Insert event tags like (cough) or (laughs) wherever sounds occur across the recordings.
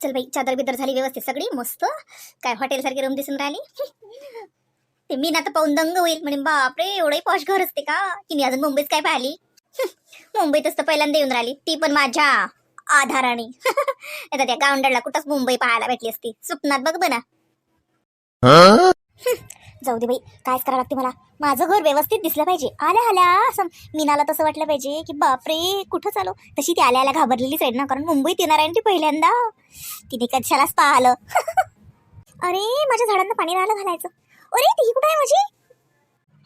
चल बाई चादर बिदर झाली व्यवस्थित सगळी मस्त. काय हॉटेल सारखी रूम दिसून राहिली? (laughs) ते मी ना तर पाहून दंग होईल. म्हणे बापरे एवढंही पॉश घर असते का? की मी अजून मुंबईत काय पाहिली? (laughs) मुंबईतच तर पहिल्यांदा येऊन राहिली. ती पण माझ्या आधाराने. (laughs) आता त्या गावंडरला कुठंच मुंबई पाहायला भेटली असती. स्वप्नात बघ बना जाऊ दे बाई कायच करावं लागते मला. माझं घर व्यवस्थित दिसलं पाहिजे. आल्या आल्या असं. मीनाला तसं वाटलं पाहिजे की बापरे कुठं चालू? तशी ती आल्या आल्या घाबरलेलीच आहे ना कारण मुंबईत येणार आहे ती पहिल्यांदा. तिने कशालाच पाहिलं. (laughs) अरे माझ्या झाडांना पाणी राहिलं घालायचं. अरे ती कुठं आहे माझी?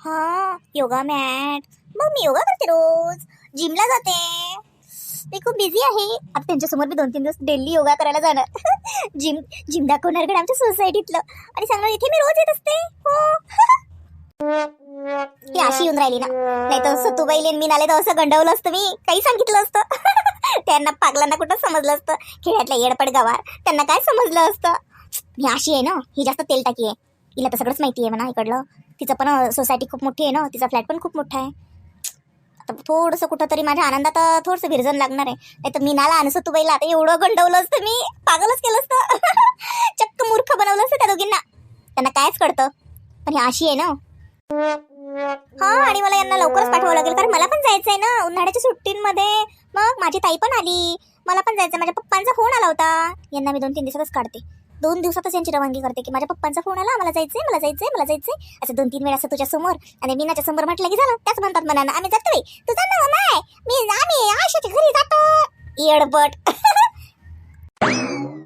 हा योगा मॅट. मग मी योगा करते रोज. जिमला जाते. मी खूप बिझी आहे. आता त्यांच्यासमोर मी दोन तीन दिवस डेली योगा करायला जाणार. (laughs) जिम जिम दाखवणार कडे आमच्या सोसायटीतलं आणि सांगणार इथे मी रोज येत असते. हो. (laughs) ती अशी येऊन राहिली ना. नाही तर सतुबाईले मी नाले तर असं गंडवलं असतं मी. काही सांगितलं असतं. (laughs) त्यांना पागलांना कुठं समजलं असतं. खेड्यातल्या येडपड गावार त्यांना काय समजलं असतं? मी अशी आहे ना. ही जास्त तेल टाकी आहे. हिला तर सगळंच माहिती आहे म्हणा इकडलं. तिचं पण सोसायटी खूप मोठी आहे ना. तिचा फ्लॅट पण खूप मोठा आहे. आता थोडंसं कुठंतरी माझ्या आनंदात थोडंसं विरजन लागणार आहे. नाही तर मी नाला आणसं तू बैला आता एवढं गंडवलं असतं मी पागलच केलं असतं. (laughs) चक्क मूर्ख बनवलं असतं त्या दोघींना. त्यांना कायच कळतं. पण ही अशी आहे ना. हा आणि मला यांना लवकरच पाठवावं लागेल कारण मला पण जायचंय ना. उन्हाळ्याच्या सुट्टींमध्ये मग माझी ताई पण आली. मला पण जायचं माझ्या पप्पांचा फोन आला होता. यांना मी दोन तीन दिवसातच काढते. दोन दिवसातच यांची रवानगी करते की माझ्या पप्पांचा फोन आला मला जायचंय मला जायचंय मला जायचंय. असं दोन तीन वेळा असं तुझ्या समोर आणि मीनाच्या समोर म्हटलं की झालं. त्याच म्हणतात मनानं आम्ही जातोय. तुझा तू ना नाही मी आम्ही आशाच्या घरी जातो. येडबट (laughs)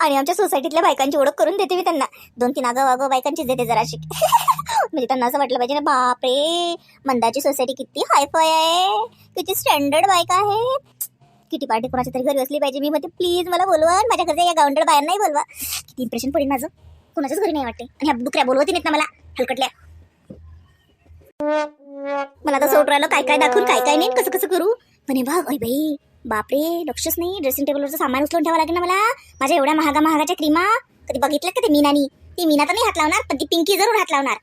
आणि आमच्या सोसायटीतल्या बायकांची ओळख करून देते मी त्यांना. दोन तीन आगाव आगाव बायकांचीच देते जराशी. (laughs) म्हणजे त्यांना असं वाटलं पाहिजे ना बापरे! मंदाची सोसायटी किती हायफाय आहे. किती स्टँडर्ड बायका आहे किती पार्टी कोणाच्या तरी घरी असली पाहिजे. मी म्हणते प्लीज मला बोलवा माझ्या घरच्या या गावंडळ बाहेर नाही बोलवा. किती इम्प्रेशन पडेल माझं. कोणाच्याच घरी नाही वाटते. आणि ह्या दुकऱ्या बोलवती नाहीत ना मला. हलकटल्या. मला तर सोड राहिलं काय काय दाखवून काय काय नाही? कसं कसं करू? म्हणे बघ अय बाई. बापरे लक्षच नाही. ड्रेसिंग टेबलवरचं सामान उचलून ठेवावं लागेल ना मला. माझ्या एवढ्या महागा महागाच्या क्रीमा. कधी बघितलं का ते मीनानी? ती मीना तर नाही हात लावणार पण ती पिंकी जरूर हात लावणार.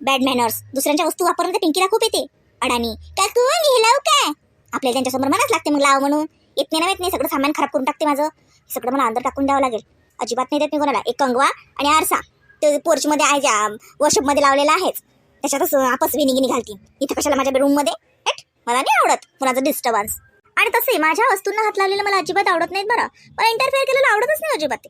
बॅड मॅनर्स दुसऱ्यांच्या वस्तू वापरून ते पिंकीला खूप येते. अडाणी. काय तू मी लावू काय आपल्याला त्यांच्यासमोर मनाच लागते मग लाव म्हणून. येत नाही ना येत नाही सगळं सामान खराब करून टाकते माझं. सगळं मला अंदर टाकून द्यावं लागेल. अजिबात नाही देत मी कोणाला. एक कंगवा आणि आरसा. ते पोर्चमध्ये आहे ज्या वॉशअपमध्ये लावलेला आहेच. त्याच्यातच आपस विनिगिनी घालतील इथं कशाला माझ्या बेडरूममध्ये हेट, मला नाही आवडत कुणाचं डिस्टर्बन्स आणि तसे माझ्या वस्तूंना हात लावलेलं मला अजिबात आवडत नाहीत बरं. मला इंटरफेअर केलेलं आवडतच नाही अजिबात ते.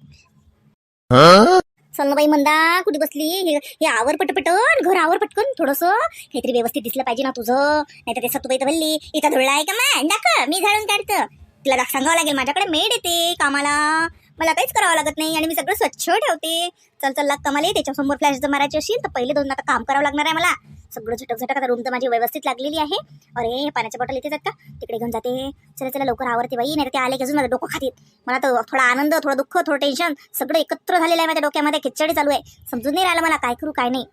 सल्लाबाई म्हणदा कुठे बसली? हे हे आवर पटपटन घर आवर पटकन थोडस. काहीतरी व्यवस्थित दिसलं पाहिजे ना तुझं. नाही तर ते सतुबाई तर भल्ली इथं धुळला आहे का मा दाखव मी झाडून काढतं. तिला दा- सांगावं लागेल. माझ्याकडे मेड येते कामाला. मला काहीच करावं लागत नाही आणि मी सगळं स्वच्छ ठेवते. चल चल लाग कमाले त्याच्यासमोर फ्लॅश जर मारायची असेल तर पहिले दोन आता काम करावं लागणार आहे मला. सगळं झटक झटक आता रूम तर माझी व्यवस्थित लागलेली आहे. अरे पाण्याच्या बॉटल येते का? तिकडे घेऊन जाते. चला चला लवकर आवडते बाई. नाही ते आले की अजून माझं डोकं खातील. मला तर थोडा आनंद थोडं दुःख थोडं टेन्शन सगळं एकत्र झालेलं आहे माझ्या डोक्यामध्ये. खिचडी चालू आहे. समजून नाही राहिलं मला काय करू काय नाही.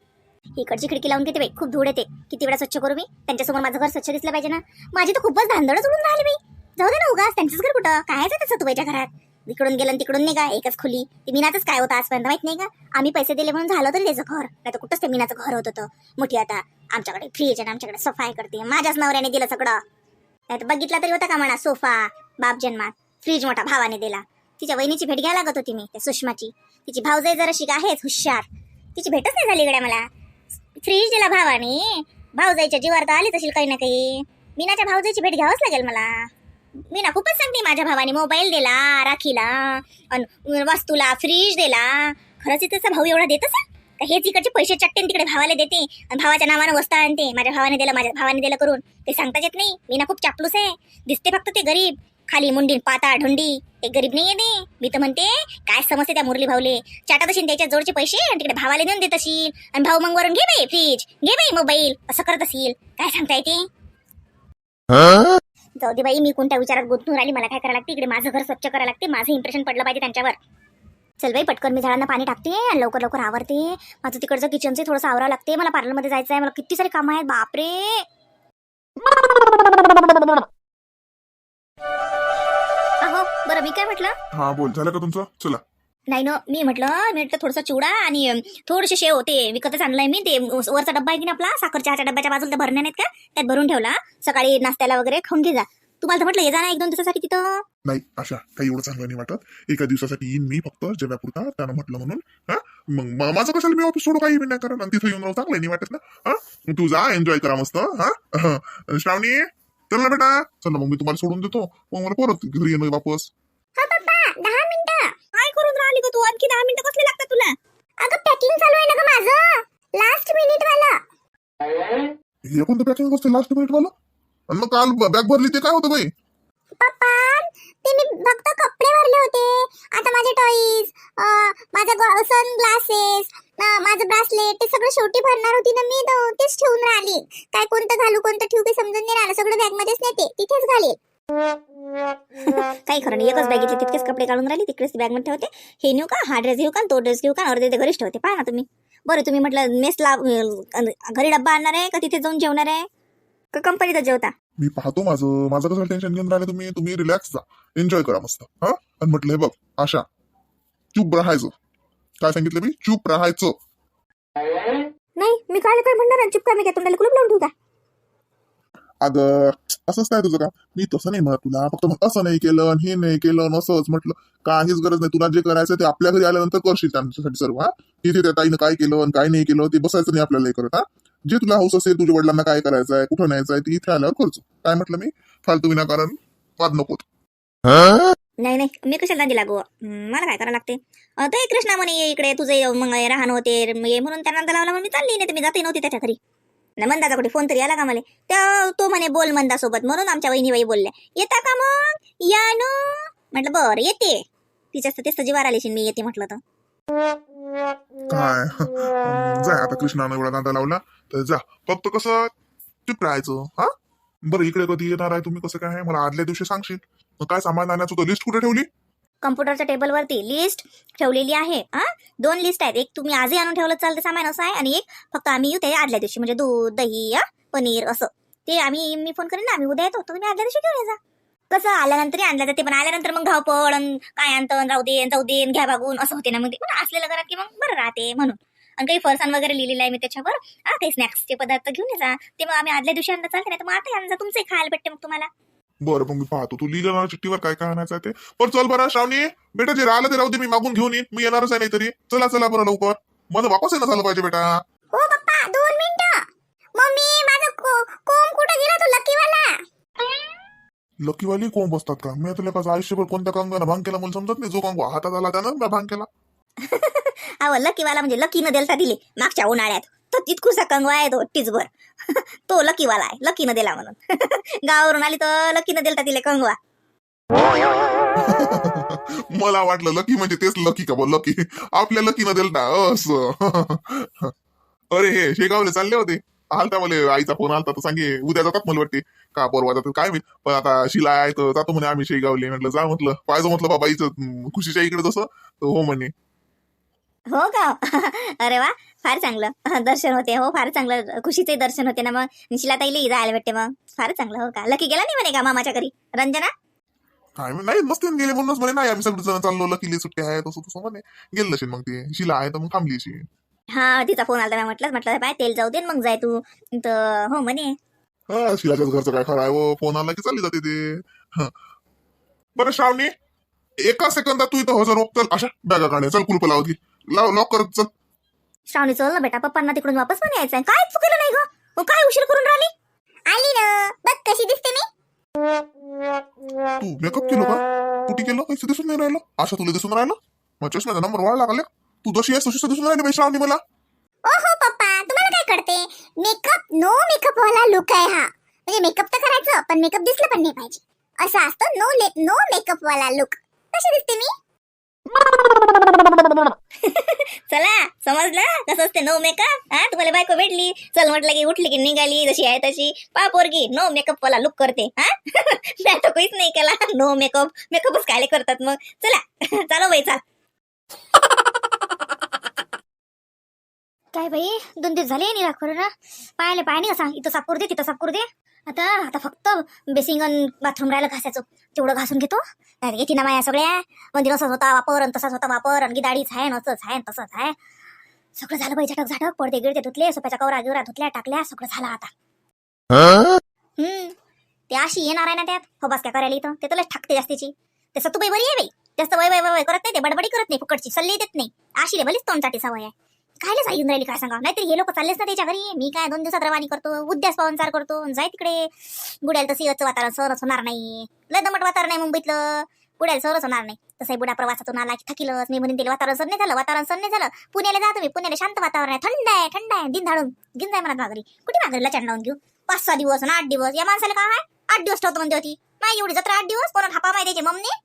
इकडची खिडकी लावून घेते बाई. खूप धूळ येते. किती वेळा स्वच्छ करू मी? त्यांच्यासमोर माझं घर स्वच्छ दिसलं पाहिजे ना. माझी तर खूपच धांदडच उडून राहिली बाई. जाऊ दे ना उगाच त्यांचंच घर कुठं? काय आहे तसं तुझ्या घरात? इकडून गेलं आणि तिकडून नाही का एकच खुली. ते मीनाचंच काय होतं आजपर्यंत माहीत नाही का? आम्ही पैसे दिले म्हणून झालं तरी त्याचं घर नाही तर कुठंच ते मीनाचं घर होत होतं. मोठी आता आमच्याकडे फ्रीज आहे आमच्याकडे सफाई करते. माझ्याच नवऱ्याने दिलं सगळं. नाही तर बघितला तरी होता का म्हणा सोफा बाप जन्मात. फ्रीज मोठा भावाने दिला. तिच्या वहिनीची भेट घ्यायला लागत होती मी त्या सुषमाची. तिची भावजाई जरा शिक आहेच हुशार. तिची भेटच नाही झाली गड्या मला. फ्रीज दिला भावाने. भावजाईच्या जीवार तर आलीच असेल काही ना काही. मीनाच्या भावजाईची भेट घ्यावंच लागेल मला. मी ना खूपच सांगते माझ्या भावाने मोबाईल दिला राखीला अन वस्तूला फ्रीज दिला. खरंच त्याचा भाऊ एवढा देत असेल? का हेच इकडचे पैसे चट्टेन तिकडे भावाला देते. आणि भावाच्या नावानं वस्तू आणते माझ्या भावाने दिलं माझ्या भावाने दिलं करून. ते सांगताच येत नाही. मी ना खूप चापलूस आहे. दिसते फक्त ते गरीब. खाली मुंडीन पाता ढोंडी. ते गरीब नाही येते मी तर म्हणते काय समजते त्या मुरली भाऊले? चाटत असेल त्याच्या जोडचे पैसे आणि तिकडे भावाला देऊन देत असेल आणि भाऊ मग वरून घे बाई फ्रीज घे बाई मोबाईल असं करत असेल काय सांगता येते जाऊ दे बाई मी कोणत्या विचारात गुंतून राहिली मला काय करायला लागते? इकडे माझं घर स्वच्छ करायला लागते माझं इम्प्रेशन पडलं पाहिजे त्यांच्यावर. चल बाई पटकन मी झाडांना पाणी टाकते आणि लवकर लवकर आवरते. माझं तिकडचं किचनचं थोडंसं आवरावं लागते. मला पार्लरमध्ये जायचं आहे मला किती सारे कामं आहेत बापरे! अहो बरं मी काय म्हटलं? हा बोल. झालं का तुमचं? चला. नाही ना मी म्हटलं मी म्हटलं थोडासा चिवडा आणि थोडेसे शेव होते विकतच आणलाय मी. ते वरचा डब्बा आहे की नाही आपला साखर चहाच्या डब्याच्या बाजूला त्या भरण्या नाहीत का? त्यात भरून ठेवला. सकाळी नाश्त्याला वगैरे खाऊन घे जा. तुम्हाला तर म्हटलं ये जा ना एक दोन दिवसासाठी तिथं. नाही अशा काही एवढं चांगलं नाही वाटत. एका दिवसासाठी येईन मी फक्त जेव्हापुरता त्यानं म्हटलं म्हणून. हा? मग म- माझं कशाला मी ऑफिस सोडू काही मी नाही करत आणि तिथं येऊन राहू चांगलं नाही वाटत ना? हा? तू जा एन्जॉय करा मस्त. हा. श्रावणी चल ना बेटा. चल ना मग मी तुम्हाला सोडून देतो. मग मला परत घरी येणं वापस. हा दहा मिनिटं. काय करून राहिली का तू? आणखी दहा मिनिटं कसले लागतात तुला? अगं पॅकिंग चालू आहे ना ग माझं. लास्ट मिनिट वाला. हे कोणतं पॅकिंग असते लास्ट मिनिट वाला? आणि मग काल बॅग भरली ते काय होतं बाई? पप्पा ते मी फक्त कपडे भरले होते. आता माझे टॉईज माझा सन ग्लासेस माझं ब्रासलेट ते सगळं शेवटी भरणार होती ना मी तेच ठेवून राहिली. काय कोणतं घालू कोणतं ठेवू काही समजून नाही राहिलं. सगळं बॅग मध्येच नेते. तिथेच घालेल. काही खरं नाही. एकच बॅगेतले तितकेच कपडे काढून राहिले तिकडेच बॅगमध्ये ठेवते. हे नेऊ का? हा ड्रेस घेऊ का? तो ड्रेस घेऊ का? अर्धे ते घरीच ठेवते. पहा ना तुम्ही. बरं तुम्ही म्हटलं मेसला घरी डब्बा आणणार आहे का? तिथे जाऊन जेवणार आहे? का कंपनीतच जेवता? मी पाहतो माझं माझं कसं टेन्शन घेऊन राहिलं तुम्ही. तुम्ही रिलॅक्स जा. एन्जॉय करा मस्त. हा? आणि म्हटलं हे बघ आशा चूप राहायचं. काय सांगितलं मी? चूप राहायचं. नाही मी काय काय म्हणणार? चुप का मी काय? तोंडाला कुलूप लावून ठेवू का? अगं असंच काय तुझं का मी तसं नाही म्हणत तुला. फक्त असं नाही केलं हे नाही केलं असंच म्हटलं. काहीच गरज नाही. तुला जे करायचं ते आपल्या घरी आल्यानंतर करशील त्यांच्यासाठी सर्व हा? तिथे त्या ताईनं काय केलं आणि काय नाही केलं ते बसायचं नाही आपल्याला करत हा? जे तुला हौस असेल तुझ्या वडिलांना काय करायचं आहे कुठं न्यायचं आहे ते इथे आल्यावर करतो. काय म्हटलं मी? फालतू विनाकारण वाद नको. नाही नाही. मी कशाला दादी लागू? मला काय करावं लागते? ते कृष्णा म्हणे इकडे तुझे मग राहणं होते. ये म्हणून त्यानंतर लावला मी चालली. नाही मी जाते नव्हती त्याच्या घरी. ना मंदाचा कुठे फोन तरी आला का मला? त्या तो म्हणे बोल मंदा सोबत म्हणून आमच्या वहिनीबाई बोलल्या येता का मग? या नो. म्हटलं बरं येते. तिच्या ते सजीवार आले मी येते म्हटलं तर. काय? जा आता कृष्णानं एवढा नादा लावला तर जा. फक्त कसं चुप राहायचं हा? बरं इकडे कधी येणार आहे तुम्ही कसं काय? मला आदल्या दिवशी सांगशील. मग काय सामान आणायचं लिस्ट कुठे ठेवली? कम्प्युटरच्या टेबलवरती लिस्ट ठेवलेली आहे हा? दोन लिस्ट आहेत. एक तुम्ही आजही आणून ठेवलं चालतं सामान असं आहे. आणि एक फक्त आम्ही येऊ ते आदल्या दिवशी. म्हणजे दूध दही पनीर असं. ते आम्ही मी फोन करेन ना. आम्ही उद्या येतो. तुम्ही आदल्या दिवशी घेऊन ये जा. कसं आल्यानंतरही आणलं जाते पण आल्यानंतर मग धावपळ काय आणतं राहू दे जाऊ दे घ्या भागून असं होते ना मग ते. पण असलेलं घरात की मग बरं राहते म्हणून. आणि काही फरसाण वगैरे लिहिलेलं आहे मी त्याच्यावर. हा काही स्नॅक्सचे पदार्थ घेऊन येजा ते मग आम्ही आदल्या दिवशी आणलं चालते नाही तर मग आता आणजा तुमचं खायला भेटते मग तुम्हाला. बरं मग मी पाहतो. तू लिहिलं ना चिठ्ठीवर काय काय आणायचं आहे ते? पण चल बरं श्रावणी. बेटा जे राहिलं ते राहू दे मी मागून घेऊन येईन. मी येणारच आहे नाहीतरी. चला चला बरं लवकर. माझं वापस येणं झालं पाहिजे बेटा. हो पप्पा दोन मिनिटं. मम्मी माझं कोंब कुठं गेला? तो लकीवाला? लकीवाली कोण बसतात का? मी तुला कसं आयुष्यभर कोणत्या कंगाला भांग केला मला समजत नाही. जो कंगवा हातात आला त्यानं मी भांग केला. (laughs) अहो लकीवाला म्हणजे लकीनं दिलता दिले मागच्या उन्हाळ्यात. तो तितकुसा कंगवा आहे तो टिचभर (laughs) तो लकीवाला आहे लकीनं दिला म्हणून. (laughs) गावावरून आली तर लकीनं दिलता तिले कंगवा. (laughs) मला वाटलं लकी म्हणजे तेच लकी का बोल लकी आपल्या लकीनं न ना असं. अरे हे शेगावले चालले होते. आलता मला आईचा फोन आलता तर सांगे उद्या जातात मला वाटते. का परवा जातात काय मी पण आता शिला आहे तर जातो म्हणे आम्ही शेगावले. म्हटलं जा म्हटलं. पाहिजे म्हटलं बाबा इथं खुशीच्या इकडे तसं हो म्हणे. हो का? (laughs) अरे वा फार चांगलं. (laughs) दर्शन होते. हो फार चांगलं. खुशीचे दर्शन होते ना मग. शिलाताईला जायला भेटते मग. फार चांगलं हो का? लकी गेला नाही म्हणे का मामाच्या घरी? रंजना? काय नाही मस्त गेले म्हणूनच म्हणे नाही आम्ही सगळे जण चाललो लकीली सुट्टी आहे तसं तसं म्हणे. गेलं नसेल मग ती. शिला आहे तर मग थांबली अशी. हा तिचा फोन आला म्हटलं म्हटलं बाय तेल जाऊ दे मग जाय तू. तर हो म्हणे. हा शिलाच्याच घरचं काय खरं आहे वो फोन आला की चालली जाते ते. हं. बरं श्रावणी एका सेकंदात तू इथं हजर हो चल अशा बॅगा काढ्या चल कुलप लाव की लाव लॉक करत चल. श्रावणी चल ना बेटा पप्पांना तिकडून वापस पण यायचंय. काय चुकलं नाही ग? काय उशीर करून राहिली? आली ना. बघ कशी दिसते मी. तू मेकअप केलं का? कुठे केलं काही दिसून नाही राहिलं. आशा तुला दिसून राहिलं. मग चष्म्याचा नंबर वाढ लागले. तू जशी आहेस तशी दिसून राहिली बाई श्रावणी मला. ओहो पप्पा तुम्हाला काय कळते? मेकअप नो मेकअप वाला लुक आहे हा. म्हणजे मेकअप तर करायचं पण मेकअप दिसलं पण नाही पाहिजे. असं असतं नो नो मेकअप वाला लुक कशी दिसते मी? चला समजलं? कसं असते नो मेकअप हा तुम्हाला बायको भेटली. चल म्हटलं की उठली की निघाली जशी आहे तशी. पा पोरगी नो मेकअप वाला लुक करते हा? (laughs) मी तर काहीच नाही केला. नो मेकअप मेकअपच काय करतात मग. चला. (laughs) चालो बाई चाल. काय बाई? दोन दिवस झाले नाही राखोर ना पाहिले पाय नाही असा. इथं सापूर दे तिथं सापूर दे. आता आता फक्त बेसिंग आणि बाथरूम राहिलं घासायचं. तेवढं घासून घेतो. येते ना माया सगळ्या. म्हणजे असंच होता वापर आणि तसाच होता वापर. आणि दाढीच आहे असंच आहे तसंच आहे. सगळं झालं बाई झटक झटक. पडदे गिडते धुतले सोप्याच्या कवरा गिवरा धुतल्या टाकल्या सगळं झालं आता. हम्म. ते अशी येणार आहे ना त्यात. हो बस काय करायला इथं? ते तुला ठाकते जास्तीची. ते सतुबाई बरी आहे बाई. जास्त वय वय वय वय करत नाही ते बडबडी करत नाही फुकटची. सल्ली देत नाही. अशी रे भलीच तोंडसाठी सवय आहे. कायला जाईन राहिली काय सांगा? नाहीतरी हे लोक चाललेच ना त्याच्या घरी. मी काय दोन दिवसात रवानी करतो उद्यास पाहुणचार करतो जाय तिकडे. बुड्याला तसं याचं वातावरण सहनच होणार नाही. लय दमट वातावरण आहे मुंबईतलं. बुड्याला सहनच होणार नाही. तसंही बुडा प्रवासातून आला की थकिलच. मी म्हणून दिलं वातावरण सण नाही झालं वातावरण सण नाही झालं. पुण्याला जा तुम्ही. पुण्याला शांत वातावरण आहे. थंड आहे थंड आहे. दिन धाडून घेऊन जाय म्हणत घरी. कुठे मागरीला चढ लावून घेऊ? पाच सहा दिवस आणि आठ दिवस. या माणसाला काय आठ दिवस ठेवतो म्हणते होती नाही एवढी जत्रा आठ दिवस? कोणाला हापा माहिती मम्मी?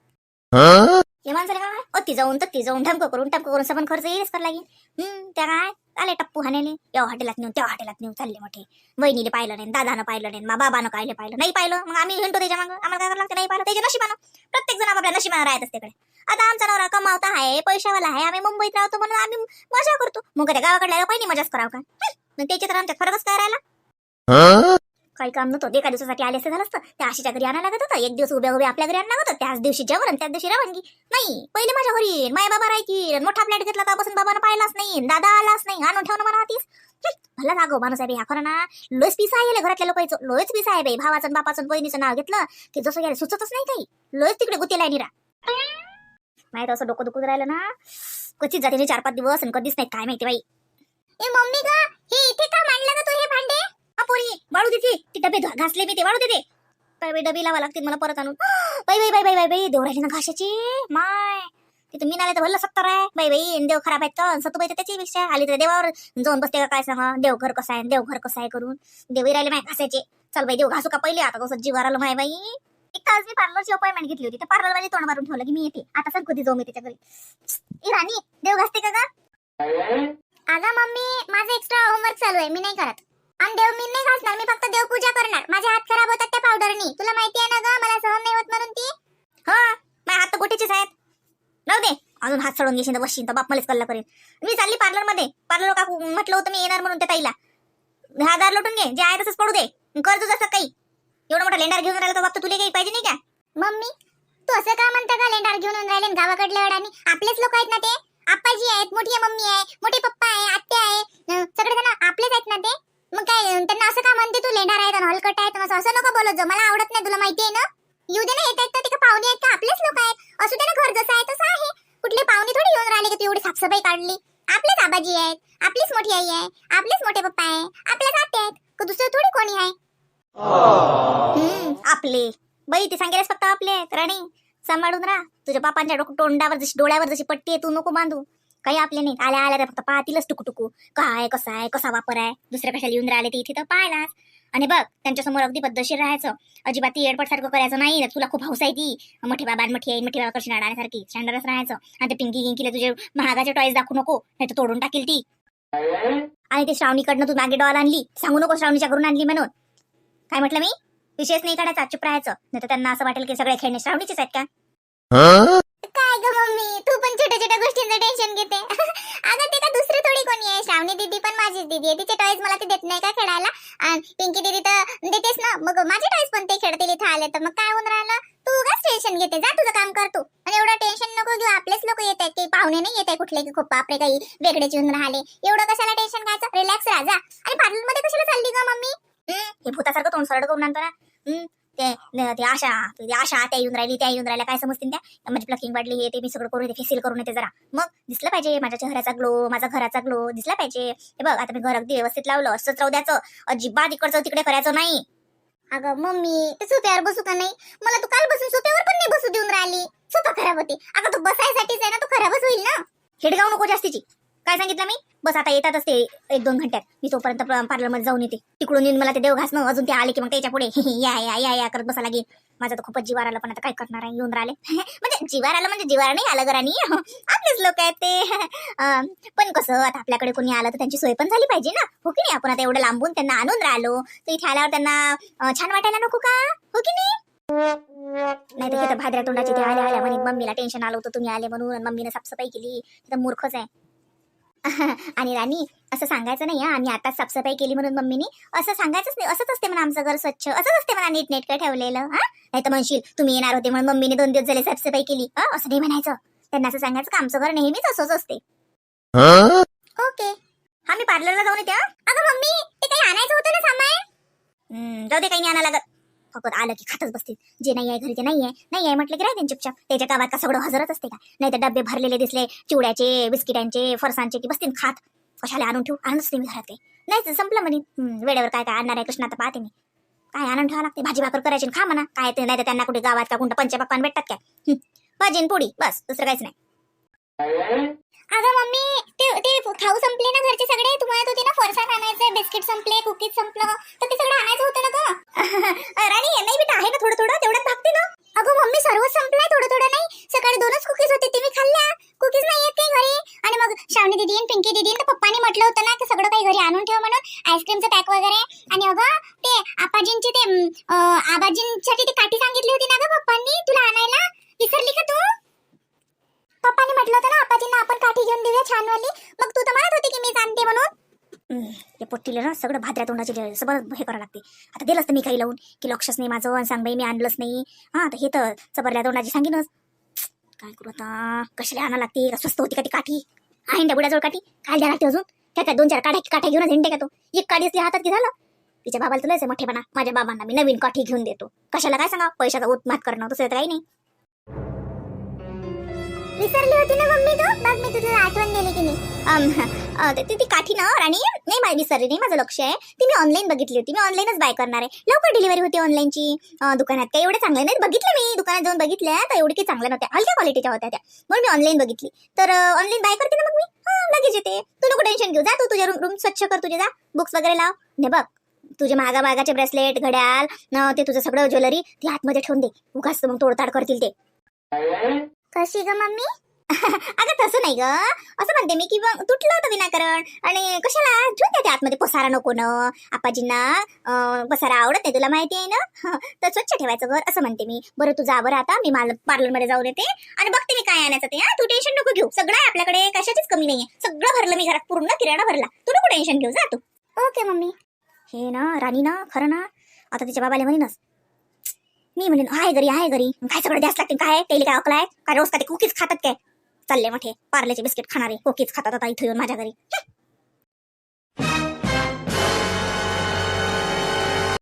हे माणसाला काय अति जाऊन तत्ती जाऊन ठमकं करून टमकं करून सबन खर्च येईलच कर लागेल. हम्म त्या काय? आले टप्पू हानेले या हॉटेलात नेऊन त्या हॉटेलात नेऊन चालले मोठे. वहिनीले पाहिलं नाही दादानं पाहिलं नाही मा बाबानं काय पाहिलं नाही पाहिलं. मग आम्ही हिंडतो त्याच्या मागं. आम्हाला काय करावं लागतं? नाही पाहिलं. त्याच्या नशिबानं. प्रत्येक जण आपल्या नशिबानं राहत असते तिकडे. आता आमचा नवरा कमावता आहे पैशावाला आहे. आम्ही मुंबईत राहतो म्हणून आम्ही मजा करतो. मग त्या गावाकडल्या लोकांनी मजाच करावं का? मग त्याच्यात आमच्यात फरकच काय राहिला? काही काम नव्हतं. एका दिवसासाठी आले असं झालं असतं. त्या आशीच्या घरी आणायला लागत होतं. एक दिवस उभ्या उभ्या आपल्या घरी आणायला होतं. त्याच दिवशी जेवण आणि त्याच दिवशी रवानगी. नाही पहिले माझ्या घरी माय बाबा राहायची मोठा फ्लॅट घेतला तेव्हापासून बाबानं पाहिलाच नाही. दादा आलाच नाही. आणून ठेवणं मला आतीस मला जागो हो, माणूस आहे बे, खरं ना लोच पिसा आहे घरातल्या लोकांचं? लोच पिसा आहे बाई भावाचं बापाचं बहिणीचं नाव घेतलं. की जसं यायला सुचतच नाही काही. लोच तिकडे गुतीला निरा. माहीत असं डोकं दुखत राहिलं ना. कधीच जाते चार पाच दिवस आणि कधीच नाही. काय माहिती बाई. ए मम्मी का हे इथे का मांडलं पोरी वाळू देते. ती डबे घासले मी ते वाळू देते. काय बाई डबे लावा लागतील मला परत आणून. बाई बाई बाई बाई बाई बाई देव राहिली ना घाशाची माय तिथं मी नाही तर भरलं सत्तर आहे. बाई बाई देव खराब आहेत तर सतुबाई तर त्याच्यापेक्षा. आली तर देवावर जाऊन बसते का काय सांगा? देव घर कसं आहे देव घर कसं आहे करून. देवी राहिले माय घासायचे. चल बाई देव घासू का पहिले? आता कसं जीवार आलं माय बाई. एक तास मी पार्लरची अपॉइंटमेंट घेतली होती. तर पार्लरवाली तोंड मारून ठेवलं की मी येते. आता सर कधी जाऊ मी त्याच्या घरी. ए राणी देव घासते का गा? मम्मी माझं एक्स्ट्रा होमवर्क चालू आहे. मी नाही करत. आणि देव मी नाही घासणार मी फक्त देवपूजा करणार. माझे हात खराब होतात त्या पावडरनी तुला माहिती आहे ना ग मला सहन नाही होत म्हणून ती. हा माझे हात तर गोटीचेच आहेत. राहू दे. अजून हात सोडून घेशील तर बसशील तर बाप मलाच कल्ला करेल. मी चालली पार्लरमध्ये पार्लर काकू म्हटलं होतं मी येणार म्हणून त्या ताईला. हा दार लोटून घे जे आहे तसंच पडू दे. कर तू जसं काही. एवढा मोठा लेंडार घेऊन राहिला तर बाप तुला काही पाहिजे नाही का? मम्मी तू असं का म्हणता का लेंडार घेऊन येऊन राहिले गावाकडले अडाणी आपलेच लोक आहेत ना ते? आप्पाजी आहेत मोठी मम्मी आहे मोठे पप्पा आहे आत्या आहे. सगळे जण आपलेच आहेत ना ते? मग काय त्यांना असं का म्हणते तू? लेंडार आहे आणि हलकट आहे असं असं नको बोलत जाऊ. मला आवडत नाही तुला माहिती आहे ना? येऊ दे ना येत आहेत तर का पाहुणे आहेत का? आपलेच लोक आहेत. असू दे ना घर जसं आहे तसं आहे. कुठले पाहुणे थोडी येऊन राहिले की? तू एवढी साफसफाई काढली. आपलेच आबाजी आहेत. आपलीच मोठी आई आहे. आपलेच मोठे पप्पा आहे. आपल्याच आत्या आहेत. का दुसरं थोडी कोणी आहे? आपले. बाई ते सांगेलच फक्त आपले आहेत राणी. सांभाळून राहा. तुझ्या बापांच्या तोंडावर जशी डोळ्यावर जशी पट्टी आहे तू नको बांधू. काही आपले नाहीत. आल्या आल्या तर फक्त पाहतीलच टुकू टुकू काय कसा आहे कसा वापर आहे? दुसऱ्या कशाला येऊन राहिले ते इथे तर पाहिलाच. आणि बघ त्यांच्यासमोर अगदी पद्धतशीर राहायचं. अजिबात ती एडपट सारखं करायचं नाही. तुला खूप हौस आहे ती. मोठे बाबा आणि मोठी आई मोठी बाबा कशी नाडाण्यासारखी स्टँडर्डच राहायचं. आणि ते पिंकी गिंकीला तुझे महागाचे टॉयस दाखवू नको. नाही तर तोडून टाकील ती. आणि ते श्रावणीकडनं तू मागे डॉल आणली. सांगू नको श्रावणीच्या घरून आणली म्हणून. काय म्हटलं मी? विशेष नाही काढायचा चुप राहायचं. नाही तर त्यांना असं वाटेल की सगळे खेळणे श्रावणीचेच आहेत का? नाही ग मम्मी तू पण छोट्या छोट्या गोष्टींचं टेन्शन घेते. (laughs) अगं ते का दुसरी थोडी कोणी आहे? श्रावणी दीदी पण माझीच दीदी आहे. तिचे टॉयज मला ते देत नाही का खेळायला? आणि पिंकी दीदी तर म्हणजे देतेस ना. मग माझे टॉयज पण ते खेळतील इथं आले तर. मग काय होऊन राहिलं? तू उगाच टेन्शन घेते. जा तुझं काम कर तू. आणि एवढं टेन्शन नको घेऊ. आपलेच लोक येत आहेत. की पाहुणे नाही येत आहे कुठले की खूप आपले काही वेगळेच येऊन राहिले. एवढं कशाला टेन्शन घ्यायचं? रिलॅक्स राहा जा. आणि पार्लरमध्ये कशाला चालली ग मम्मी? हे भूतासारखं तोंड सरड करून आणतो ना. ते ते आशा ते आशा त्या येऊन राहिली त्या येऊन राहिल्या. काय समजतील त्या? म्हणजे प्लकिंग वाढली हे ते मी सगळं करून येते फेसिल करून येते जरा. मग दिसलं पाहिजे माझ्या चेहऱ्याचा ग्लो माझा घराचा ग्लो दिसला पाहिजे. हे बघ आता मी घर अगदी व्यवस्थित लावलं असंच राहू द्यायचं. अजिबात इकडचं तिकडे करायचं नाही. अगं मम्मी ते सोफ्यावर बसू का नाही? मला तू काल बसून सोफ्यावर पण नाही बसू देऊन राहिली. सोफा खराब होती. अगं तू बसायसाठीच आहे ना तू खराबच होईल ना. हेडगाव नको जास्तीची. काय सांगितलं मी? बस आता येतातच ते एक दोन घंट्यात. मी तोपर्यंत पार्लरमध्ये जाऊन येते. तिकडून येऊन मला ते देव घासणं अजून ते आले की मग त्याच्या पुढे. (laughs) या या या या करत बसा लागेल. माझा तर खूपच जीवार आलं पण आता काय करणार आहे? येऊन राहिले. (laughs) म्हणजे जीवार आलं म्हणजे जीवार नाही आलं घरानी. (laughs) आपलेच लोक आहेत ते. पण कसं आता आपल्याकडे कोणी आलं तर त्यांची सोय पण झाली पाहिजे ना. हो की नाही? आपण आता एवढं लांबून त्यांना आणून राहिलो तर इथे आल्यावर त्यांना छान वाटायला नको का? हो की नाही? नाही तर भाद्र्या तोंडाची ते आल्या आल्या म्हणे मम्मीला टेन्शन आलं होतं तुम्ही आले म्हणून. मम्मीने साफसफाई केली. तिथं मूर्खच आहे. (laughs) आणि राणी असं सांगायचं नाही हा. आम्ही आता साफसफाई केली म्हणून मम्मीनी. असं सांगायचंच नाही. असंच असते म्हणा आमचं घर स्वच्छ. असंच असते म्हणा नीट नेटकं ठेवलेलं हा. नाही तर म्हणशील तुम्ही येणार होते म्हणून मम्मीने दोन दिवस झाले साफसफाई केली. असं नाही म्हणायचं. त्यांना असं सांगायचं का आमचं घर नेहमीच असंच असते. ओके. हा मी पार्लरला जाऊन येते हा. अगं मम्मी ते काही आणायचं होतं ना सामान? जाऊ दे काही नाही आणा लागत. फक्त आलं की खातच बसतील. जे नाही आहे घरी ते नाही आहे नाही आहे म्हटलं की राहते चुपचाप. त्याच्या गावात का सगळं हजरच असते का? नाही तर डबे भरलेले दिसले चिवड्याचे बिस्किटांचे फरसांचे की बसतील खात. कशाला आणून ठेवू? आणूनच नाही मी घरात काही. नाही संपलं म्हणे. वेळेवर काय काय आणणार आहे? कृष्णा तर पाहते मी. काय आणून ठेवा लागते? भाजी भाकर करायची खा म्हणा. काय ते नाही तर त्यांना कुठे गावात का कोणतं पंचपक्वान भेटतात काय? भाजी पोळी बस दुसरं काहीच नाही. अगं मम्मी ते ते खाऊ संपले ना घरचे सगळे? तू म्हणत होती ना फरसाण आणायचं बिस्किट संपले कुकीज संपलं. तर ते सगळं आणायचं होतं ना ग? (laughs) राणी नाही बेटा आहे ना थोडं थोडं तेवढ्यात भागते ना. अगं मम्मी सर्वच संपलंय थोडं थोडं नाही. सकाळी दोनच कुकीज होते ते मी खाल्ल्या. कुकीज नाही येत काही घरी. आणि मग श्रावणी दीदी आणि पिंकी दीदी तर पप्पानी म्हटलं होतं ना की सगळं काही घरी आणून ठेव म्हणून आईस्क्रीमचं पॅक वगैरे. आणि अगं ते आपाजींची ते आबाजींसाठी ती काठी सांगितली होती ना ग पप्पांनी तुला आणायला? विसरली का तू? पप्पानी म्हटलं छान घेऊन मग तू तर म्हणत होती की मी जाणते म्हणून. या पोट्टीला ना सगळं भाद्र्या तोंडाची सगळं हे करावं लागते. आता दिलंच तर मी काही लावून की लक्षच नाही माझं आणि सांग बाई मी आणलंच नाही. हा तर हे तर चबरल्या तोंडाची सांगेनच. काय करू आता? कशाला आणा लागते? का स्वस्त होती का ती काठी? आहे ना बुड्याजवळ काठी? काय द्या लागते अजून. काय काय दोन चार काठ्या काठ्या घेऊनच हिंडे का तो? एक काठी असली हातात की झालं? तिच्या बाबाला तुलाच मोठेपणा. माझ्या बाबांना मी नवीन काठी घेऊन देतो. कशाला काय सांगा पैशाचा उत्मात करणं दुसरं तर काही नाही. विसरली होती ना मम्मी तू? बघ मी तुला आठवण दिली की नाही. ती ती काठी ना राणी नाही माझी विसरली नाही माझं लक्ष आहे. ती मी ऑनलाईन बघितली होती मी ऑनलाईनच बाय करणार आहे. लवकर डिलिव्हरी होती ऑनलाईनची दुकानात काही एवढे चांगले नाही बघितलं मी दुकानात जाऊन बघितल्या तर एवढी काही चांगल्या नव्हत्या हलक्या क्वालिटीच्या होत्या त्या. म्हणून मी ऑनलाईन बघितली. तर ऑनलाईन बाय करते ना मग मी? हा लगेच येते. तू नको टेन्शन घेऊ. जा तू तुझ्या रूम स्वच्छ कर तुझे. जा. बुक्स वगैरे लाव. ने बघ. तुझे महागा महागाचे ब्रेसलेट घड्याल न ते तुझं सगळं ज्वेलरी ती आतमध्ये ठेवून दे. उगाच मग तोडताड करतील ते. कशी ग मम्मी? (laughs) अगं तसं नाही ग. असं म्हणते मी की मग तुटलं होतं विनाकारण. आणि कशाला? ठेवून द्या ते आतमध्ये पसारा नको न. आपाजींना अं, पसारा आवडत नाही तुला माहिती आहे ना? (laughs) तर स्वच्छ ठेवायचं घर असं म्हणते मी. बरं तू जा बरं आता. मी माल पार्लरमध्ये जाऊन येते. आणि बघते मी काय आणायचं ते हा? तू टेन्शन नको घेऊ. सगळं आहे आपल्याकडे. कशाचीच कमी नाहीये. सगळं भरलं मी घरात. पूर्ण किराणा भरला. तू नको टेन्शन घेऊ. जा तू. Okay mummy. हे ना राणी ना खरं ना. आता तिच्या बाबाला म्हणीनच मी म्हणेन आहे घरी आहे घरी. काय सगळं जास्त लागते काय? तेली काय अकलाय काय रोज काय कुकीज खातात काय? चालले मोठे पार्लेचे बिस्किट खाणारे कुकीज खातात आता इथे येऊन माझ्या घरी.